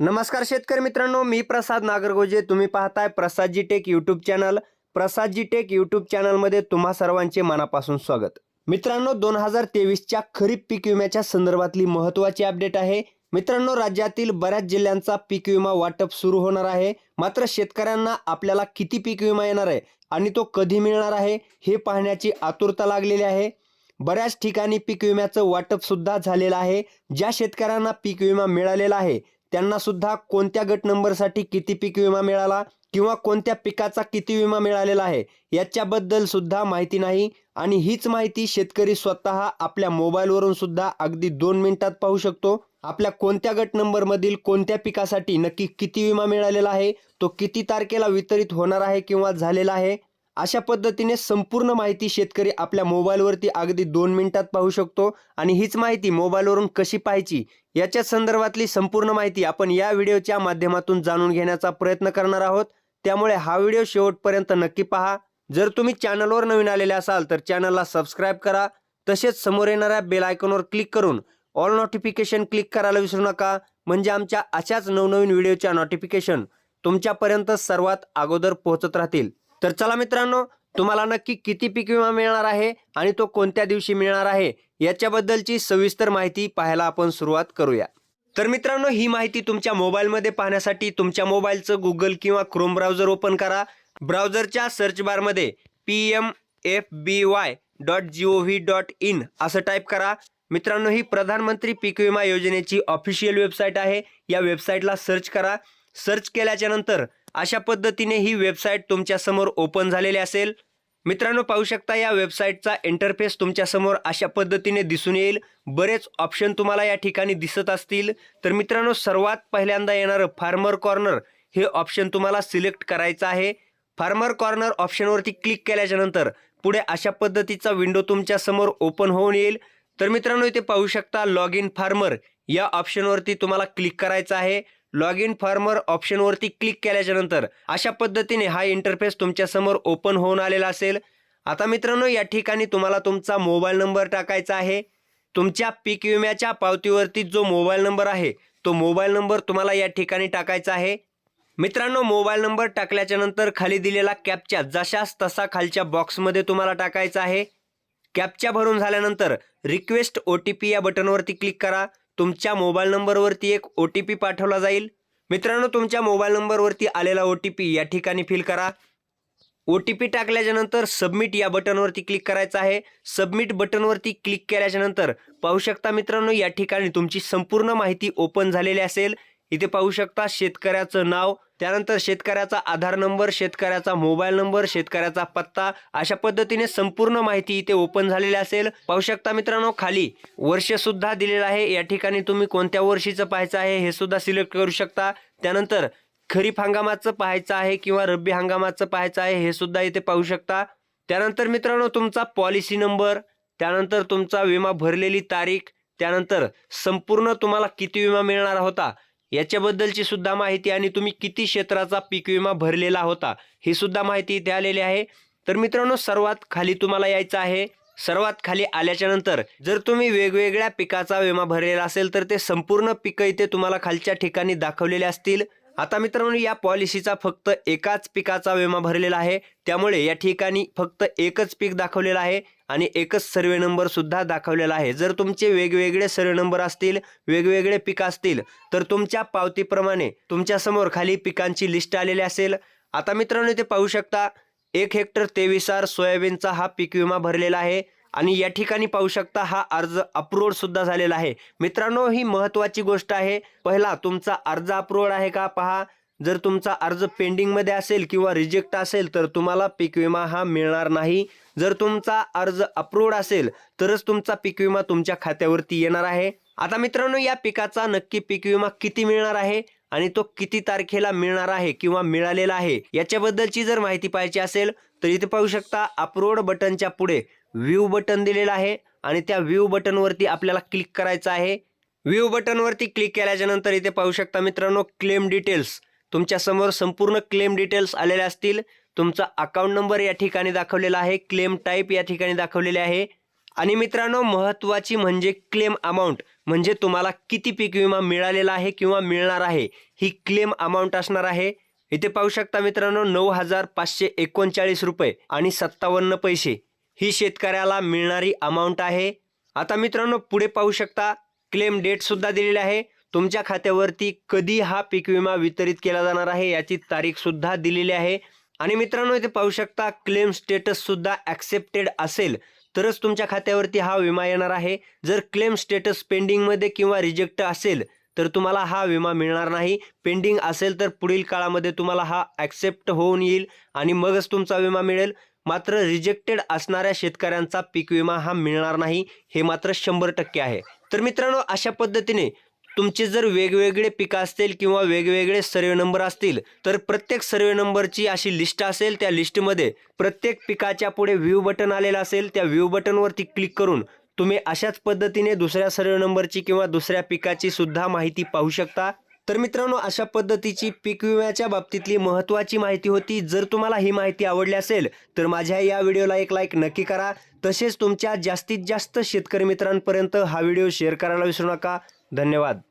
नमस्कार शेतकरी मित्रांनो मी प्रसाद नागरगोजे. तुम्ही पाहताय Prasadji tech YouTube channel Prasadji tech YouTube चॅनलमध्ये तुम्हा सर्वांचे मनापासून स्वागत. मित्रांनो दोन हजार तेवीसच्या खरीप पीक विम्याच्या संदर्भातली महत्त्वाची अपडेट आहे. मित्रांनो राज्यातील बऱ्याच जिल्ह्यांचा पीक विमा वाटप सुरू होणार आहे. मात्र शेतकऱ्यांना आपल्याला किती पीक विमा येणार आहे आणि तो कधी मिळणार आहे हे पाहण्याची आतुरता लागलेली आहे. बऱ्याच ठिकाणी पीक विम्याचं वाटप सुद्धा झालेलं आहे. ज्या शेतकऱ्यांना पीक विमा मिळालेला आहे त्यांना सुद्धा कोणत्या गट नंबरसाठी किती पीक विमा मिळाला किंवा कोणत्या पिकाचा किती विमा मिळालेला आहे याच्याबद्दल सुद्धा माहिती नाही. आणि हीच माहिती शेतकरी स्वतः आपल्या मोबाईलवरून सुद्धा अगदी दोन मिनिटात पाहू शकतो. आपल्या कोणत्या गट नंबरमधील कोणत्या पिकासाठी नक्की किती विमा मिळालेला आहे तो किती तारखेला वितरित होणार आहे किंवा झालेला आहे अशा पद्धतीने संपूर्ण माहिती शेतकरी आपल्या मोबाईलवरती अगदी दोन मिनिटात पाहू शकतो. आणि हीच माहिती मोबाईलवरून कशी पाहायची याच्या संदर्भातली संपूर्ण माहिती आपण या व्हिडिओच्या माध्यमातून जाणून घेण्याचा प्रयत्न करणार आहोत. त्यामुळे हा व्हिडिओ शेवटपर्यंत नक्की पहा. जर तुम्ही चॅनलवर नवीन आलेले असाल तर चॅनलला सबस्क्राईब करा. तसेच समोर येणाऱ्या बेल आयकॉनवर क्लिक करून ऑल नोटिफिकेशन क्लिक करायला विसरू नका. म्हणजे आमच्या अशाच नवनवीन व्हिडिओच्या नोटिफिकेशन तुमच्यापर्यंत सर्वात अगोदर पोहोचत राहतील. तर चला मित्रांनो तुम्हाला नक्की किती पीक विमा मिळणार आहे आणि तो कोणत्या दिवशी मिळणार आहे याच्याबद्दलची सविस्तर माहिती पाहायला आपण सुरुवात करूया. तर मित्रांनो ही माहिती तुमच्या मोबाईलमध्ये पाहण्यासाठी तुमच्या मोबाईलचं गुगल किंवा क्रोम ब्राउझर ओपन करा. ब्राउझरच्या सर्च बारमध्ये P M F B Y dot G O V dot in असं टाईप करा. मित्रांनो ही प्रधानमंत्री पीक विमा योजनेची ऑफिशियल वेबसाईट आहे. या वेबसाईटला सर्च करा. सर्च केल्याच्यानंतर अशा पद्धतीने ही वेबसाईट तुमच्यासमोर ओपन झालेली असेल. मित्रांनो पाहू शकता या वेबसाईटचा इंटरफेस तुमच्यासमोर अशा पद्धतीने दिसून येईल. बरेच ऑप्शन तुम्हाला या ठिकाणी दिसत असतील. तर मित्रांनो सर्वात पहिल्यांदा येणारं फार्मर कॉर्नर हे ऑप्शन तुम्हाला सिलेक्ट करायचं आहे. फार्मर कॉर्नर ऑप्शनवरती क्लिक केल्याच्यानंतर पुढे अशा पद्धतीचा विंडो तुमच्यासमोर ओपन होऊन येईल. तर मित्रांनो इथे पाहू शकता लॉग इन फार्मर या ऑप्शनवरती तुम्हाला क्लिक करायचं आहे. लॉग इन फार्मर ऑप्शनवरती क्लिक केल्याच्यानंतर अशा पद्धतीने हा इंटरफेस तुमच्यासमोर ओपन होऊन आलेला असेल. आता मित्रांनो या ठिकाणी तुम्हाला तुमचा मोबाईल नंबर टाकायचा आहे. तुमच्या पीक विम्याच्या पावतीवरती जो मोबाईल नंबर आहे तो मोबाईल नंबर तुम्हाला या ठिकाणी टाकायचा आहे. मित्रांनो मोबाईल नंबर टाकल्याच्या नंतर खाली दिलेला कॅपच्या जशास तसा खालच्या बॉक्समध्ये तुम्हाला टाकायचा आहे. कॅपच्या भरून झाल्यानंतर रिक्वेस्ट ओ टी पी या बटनवरती क्लिक करा. तुमच्या मोबाईल नंबरवरती एक ओ टी पी पाठवला जाईल. मित्रांनो तुमच्या मोबाईल नंबरवरती आलेला ओ टी पी या ठिकाणी फिल करा. ओ टी पी टाकल्याच्यानंतर सबमिट या बटनवरती क्लिक करायचं आहे. सबमिट बटनवरती क्लिक केल्याच्यानंतर पाहू शकता मित्रांनो या ठिकाणी तुमची संपूर्ण माहिती ओपन झालेली असेल. इथे पाहू शकता शेतकऱ्याचं नाव त्यानंतर शेतकऱ्याचा आधार नंबर शेतकऱ्याचा मोबाईल नंबर शेतकऱ्याचा पत्ता अशा पद्धतीने संपूर्ण माहिती इथे ओपन झालेली असेल. पाहू शकता मित्रांनो खाली वर्ष सुद्धा दिलेलं आहे. या ठिकाणी तुम्ही कोणत्या वर्षीचं पाहायचं आहे हे सुद्धा सिलेक्ट करू शकता. त्यानंतर खरीप हंगामाचं पाहायचं आहे किंवा रब्बी हंगामाचं पाहायचं आहे हे सुद्धा इथे पाहू शकता. त्यानंतर मित्रांनो तुमचा पॉलिसी नंबर त्यानंतर तुमचा विमा भरलेली तारीख त्यानंतर संपूर्ण तुम्हाला किती विमा मिळणार होता? याच्याबद्दलची सुद्धा माहिती आणि तुम्ही किती क्षेत्राचा पीक विमा भरलेला होता ही सुद्धा माहिती इथे आलेली आहे. तर मित्रांनो सर्वात खाली तुम्हाला यायचं आहे. सर्वात खाली आल्याच्यानंतर जर तुम्ही वेगवेगळ्या पिकाचा विमा भरलेला असेल तर ते संपूर्ण पिकं इथे तुम्हाला खालच्या ठिकाणी दाखवलेले असतील. आता मित्रांनो या पॉलिसीचा फक्त एकाच पिकाचा विमा भरलेला आहे. त्यामुळे या ठिकाणी फक्त एकच पीक दाखवलेलं आहे. आणि एकच सर्वे नंबरसुद्धा दाखवलेला आहे. जर तुमचे वेगवेगळे सर्वे नंबर असतील वेगवेगळे पिकं असतील तर तुमच्या पावतीप्रमाणे तुमच्यासमोर खाली पिकांची लिस्ट आलेली असेल. आता मित्रांनो ते पाहू शकता एक हेक्टर तेवीसार सोयाबीनचा हा पीक विमा भरलेला आहे. आणि या ठिकाणी पाहू शकता हा अर्ज अप्रूव्ड सुद्धा झालेला आहे. मित्रांनो ही महत्वाची गोष्ट आहे. पहिला तुमचा अर्ज अप्रूव्हड आहे का? पहा. जर तुमचा अर्ज पेंडिंगमध्ये असेल किंवा रिजेक्ट असेल तर तुम्हाला पीक विमा हा मिळणार नाही. जर तुमचा अर्ज अप्रूव्ड असेल तरच तुमचा पीक विमा तुमच्या खात्यावरती येणार आहे. आता मित्रांनो या पिकाचा नक्की पीक विमा किती मिळणार आहे आणि तो किती तारखेला मिळणार आहे किंवा मिळालेला आहे याच्याबद्दलची जर माहिती पाहिजे असेल तर इथे पाहू शकता अपलोड बटनच्या पुढे व्ह्यू बटन दिलेलं आहे आणि त्या व्ह्यू बटनवरती आपल्याला क्लिक करायचं आहे. व्ह्यू बटनवरती क्लिक केल्याच्यानंतर इथे पाहू शकता मित्रांनो क्लेम डिटेल्स तुमच्यासमोर संपूर्ण क्लेम डिटेल्स आलेले असतील. तुमचा अकाउंट नंबर या ठिकाणी दाखवलेला आहे. क्लेम टाईप या ठिकाणी दाखवलेले आहे. आणि मित्रांनो महत्त्वाची म्हणजे क्लेम अमाऊंट म्हणजे तुम्हाला किती पीक विमा मिळालेला आहे किंवा मिळणार आहे. ही क्लेम अमाऊंट असणार आहे. इथे पाहू शकता मित्रांनो नऊ हजार पाचशे एकोणचाळीस रुपये आणि सत्तावन्न पैसे ही शेतकऱ्याला मिळणारी अमाऊंट आहे. आता मित्रांनो पुढे पाहू शकता क्लेम डेटसुद्धा दिलेली आहे. तुमच्या खात्यावरती कधी हा पीक विमा वितरित केला जाणार आहे याची तारीख सुद्धा दिलेली आहे. आणि मित्रांनो इथे पाहू शकता क्लेम स्टेटस सुद्धा ॲक्सेप्टेड असेल तरच तुमच्या खात्यावरती हा विमा येणार आहे. जर क्लेम स्टेटस पेंडिंगमध्ये किंवा रिजेक्ट असेल तर तुम्हाला हा विमा मिळणार नाही. पेंडिंग असेल तर पुढील काळामध्ये तुम्हाला हा ॲक्सेप्ट होऊन येईल आणि मगच तुमचा विमा मिळेल. मात्र रिजेक्टेड असणाऱ्या शेतकऱ्यांचा पीक विमा हा मिळणार नाही हे मात्र शंभर टक्के आहे. तर मित्रांनो अशा पद्धतीने तुमचे जर वेगवेगळे पिकं असतील किंवा वेगवेगळे सर्वे नंबर असतील तर प्रत्येक सर्वे नंबरची अशी लिस्ट असेल त्या लिस्टमध्ये. प्रत्येक पिकाच्या पुढे व्ह्यू बटन आलेलं असेल त्या व्ह्यू बटनवरती क्लिक करून तुम्ही अशाच पद्धतीने दुसऱ्या सर्वे नंबरची किंवा दुसऱ्या पिकाची सुद्धा माहिती पाहू शकता. तर मित्रांनो अशा पद्धतीची पीक विम्याच्या बाबतीतली महत्त्वाची माहिती होती. जर तुम्हाला ही माहिती आवडली असेल तर माझ्या या व्हिडिओला एक लाईक नक्की करा. तसेच तुमच्या जास्तीत जास्त शेतकरी मित्रांपर्यंत हा व्हिडिओ शेअर करायला विसरू नका. धन्यवाद.